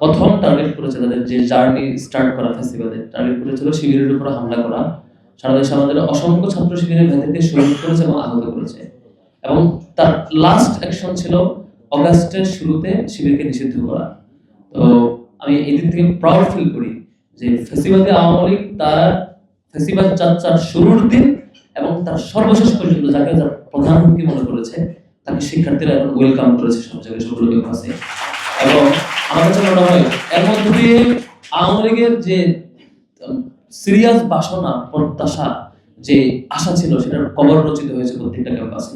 প্রথম টার্গেট করেছে তাদের যে জার্নি স্টার্ট করা ফেস্টিভ্যালে টার্গেট করেছিল শিবিরের উপর হামলা করা। সারা দেশে আমাদের অসংখ্য ছাত্র শিবিরের ভেতরকে শহীদ করেছে এবং আহত করেছে। এবং তার লাস্ট অ্যাকশন ছিল অগাস্টের শুরুতে শিবিরকে নিষিদ্ধ করা। তো আমি এই দিক থেকে প্রাউড ফিল করি যে ফেস্টিভ্যালে আওয়ামী লীগ তার ফেস্টিভ্যাল যাত্রার শুরুর দিন এবং তার সর্বশেষ পর্যন্ত যাকে তার প্রধান হুমকি মনে করেছে, তাকে শিক্ষার্থীরা এখন ওয়েলকাম করেছে সব জায়গায় সবগুলো ক্যাম্পাসে এবং আমার কাছে মনে হয় এর মধ্যে দিয়ে আওয়ামী লীগের যে সিরিয়াস বাসনা, প্রত্যাশা, যে আশা ছিল সেটার কবর রচিত হয়েছে প্রত্যেকটা ক্যাম্পাসে।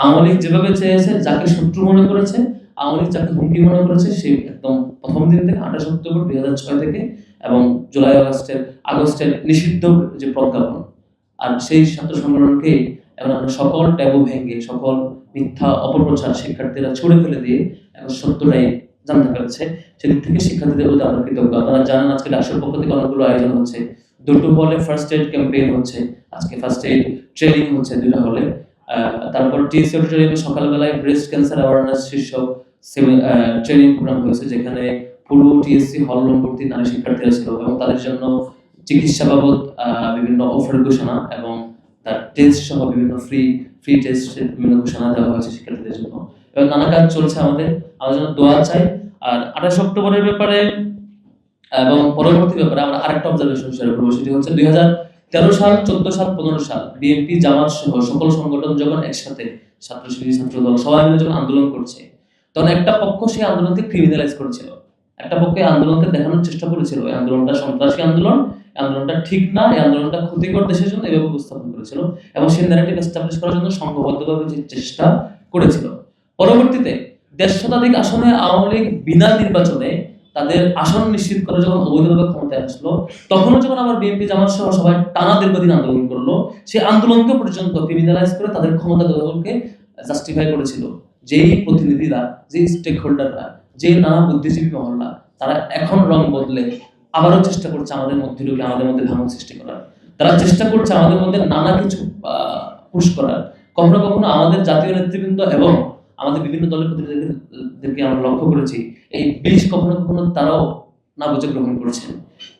আওয়ামী লীগ যেভাবে চেয়েছে, যাকে শত্রু মনে করেছে, আওয়ামী লীগ যাকে হুমকি মনে করেছে, সে একদম প্রথম দিন থেকে আঠাশ অক্টোবর দুই হাজার ছয় থেকে এবং জুলাই আগস্টের আগস্টের নিষিদ্ধ যে প্রজ্ঞাপন, আর সেই ছাত্র এখন আমরা সকল ট্যাবু ভেঙে, সকল মিথ্যা অপপ্রচার শিক্ষার্থীরা ছুড়ে ফেলে দিয়ে এখন সত্যটাই জানতে পেরেছে। সেদিক থেকে শিক্ষার্থীদের প্রতি আমরা কৃতজ্ঞ। আপনারা জানেন আজকে ডাকসুর পক্ষ থেকে অনেকগুলো আয়োজন হচ্ছে। দুটো হলে ফার্স্ট এড ক্যাম্পেইন হচ্ছে। আজকে ফার্স্ট এড ট্রেনিং হচ্ছে দুটো হলে তারপর টিএসসি অডিটোরিয়ামে সকালবেলায় ব্রেস্ট ক্যান্সার অ্যাওয়ারনেস শীর্ষক ট্রেনিং প্রোগ্রাম হয়েছে, যেখানে পুরো টিএসসি হল ভর্তি নারী শিক্ষার্থীরা ছিল এবং তাদের জন্য চিকিৎসা বাবদ বিভিন্ন অফার ঘোষণা এবং তার টেস্ট সহ বিভিন্ন ফ্রি ফ্রি টেস্ট বিভিন্ন ঘোষণা দেওয়া হয়েছে শিক্ষার্থীদের জন্য। নানা কাজ চলছে আমাদের। আমাদের জন্য দোয়া চাই। আর আঠাশ অক্টোবরের ব্যাপারে এবং পরবর্তী ব্যাপারে আমরা আরেকটা অবজারভেশন শেয়ার করব। সেটি হচ্ছে দুই হাজার তেরো সাল, চোদ্দ সাল, পনেরো সাল বিএনপি জামাত সহ সকল সংগঠন যখন একসাথে ছাত্র শিবির, ছাত্র দল সবাই মিলে যখন আন্দোলন করছে, তখন একটা পক্ষ সেই আন্দোলনকে ক্রিমিনালাইজ করেছিল। একটা পক্ষ আন্দোলনকে দেখানোর চেষ্টা করেছিল। এই আন্দোলনটা সন্ত্রাসী আন্দোলন আন্দোলনটা ঠিক না, এই আন্দোলনটা ক্ষতিকর দেশের জন্য এভাবে উপস্থাপন করেছিল এবং সেই ন্যারেটিভ এস্টাবলিশ করার জন্য সংঘবদ্ধভাবে যে চেষ্টা করেছিল। পরবর্তীতে দেড় শতাধিক আসনে আওয়ামী লীগ বিনা নির্বাচনে তাদের আসন নিশ্চিত করে যখন অবৈধভাবে ক্ষমতায় আসলো, তখনও যখন আমার বিএনপি জামাত সহ সবাই টানা দীর্ঘদিন আন্দোলন করল সেই আন্দোলনকে পর্যন্ত ক্রিমিনালাইজ করে তাদের ক্ষমতা দখলকে জাস্টিফাই করেছিল। যেই প্রতিনিধিরা, যেই স্টেক হোল্ডাররা যে নানা বুদ্ধিজীবী মহল্লা, তারা এখন রং বদলে আবারও চেষ্টা করছে আমাদের মধ্যে ঢুকে, আমাদের মধ্যে ভাঙন সৃষ্টি করার। তারা চেষ্টা করছে আমাদের মধ্যে নানা কিছু পুশ করার। কখনো কখনো আমাদের জাতীয় নেতৃবৃন্দ এবং আমাদের বিভিন্ন দলের প্রতিনিধিদেরকে আমরা লক্ষ্য করেছি। এই বিষ কখনো কখনো তারাও না বুঝে গ্রহণ করেছেন।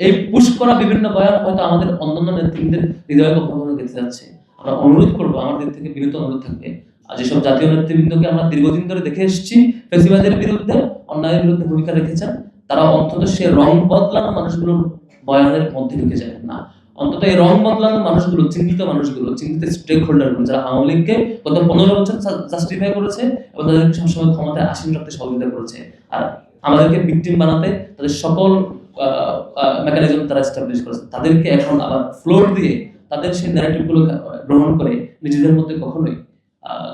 এই পুশ করা বিভিন্ন বয়ান হয়তো আমাদের অন্যান্য নেতৃবৃন্দের হৃদয়ে কখনো কখনো গেঁথে যাচ্ছে। আমরা অনুরোধ করব আমাদের থেকে বিনীত অনুরোধ থাকবে। আর যেসব জাতীয় নেতৃবৃন্দকে আমরা দীর্ঘদিন ধরে দেখে এসেছি, ফেসিবাদের বিরুদ্ধে অন্যায়ের বিরুদ্ধে ভূমিকা রেখেছেন। তারা অন্তত সে রং বদলানো মানুষগুলোর বয়ানের মধ্যে ঢুকে যায় না। অন্তত এই রং বদলানো মানুষগুলো চিহ্নিত মানুষগুলো চিহ্নিত স্টেক হোল্ডারগুলো যারা আওয়ামী লীগকে গত পনেরো বছর জাস্টিফাই করেছে এবং তাদেরকে সবসময় ক্ষমতায় আসীন রাখতে সহযোগিতা করেছে। আর আমাদেরকে ভিকটিম বানাতে তাদের সকল মেকানিজম তারা এস্টাবলিশ করেছে। তাদেরকে এখন আবার ফ্লোর দিয়ে তাদের সেই ন্যারেটিভগুলো গ্রহণ করে নিজেদের মধ্যে কখনোই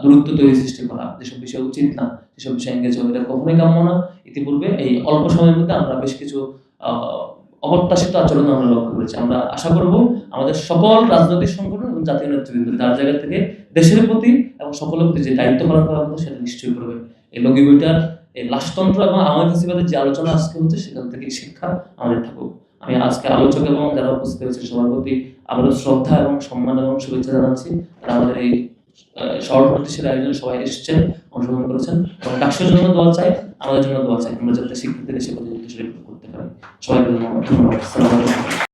দূরত্ব তৈরি সৃষ্টি করা, যেসব বিষয় উচিত না যেসব বিষয় এঙ্গেজ হবে এটা কখনোই কাম্য না। ইতিপূর্বে এই অল্প সময়ের মধ্যে আমরা বেশ কিছু অপ্রত্যাশিত আচরণ আমরা লক্ষ্য করেছি। আমরা আশা করব আমাদের সকল রাজনৈতিক সংগঠন এবং জাতীয় নেতৃবৃন্দ তার জায়গা থেকে দেশের প্রতি এবং সকলের প্রতি যে দায়িত্ব পালন করা কথা সেটা নিশ্চয়ই করবে। এই লগি বইটার এই লাশতন্ত্র এবং আমার ফেসিবাদের যে আলোচনা আজকে হচ্ছে, সেখান থেকে শিক্ষা আমাদের থাকুক। আমি আজকে আলোচক এবং যারা উপস্থিত হয়েছে সবার প্রতি আবারও শ্রদ্ধা এবং সম্মান এবং শুভেচ্ছা জানাচ্ছি। তারা আমাদের এই শহর প্রতিষ্ঠিত আয়োজনে সবাই এসেছেন। অংশগ্রহণ করেছেন। এবং ডাকসুর জন্য দোয়া চাই আমাদের জন্য দোয়া চাই আমরা যাতে শিক্ষিত সে প্রতিযোগিতা করতে পারি। সবাইকে ধন্যবাদ।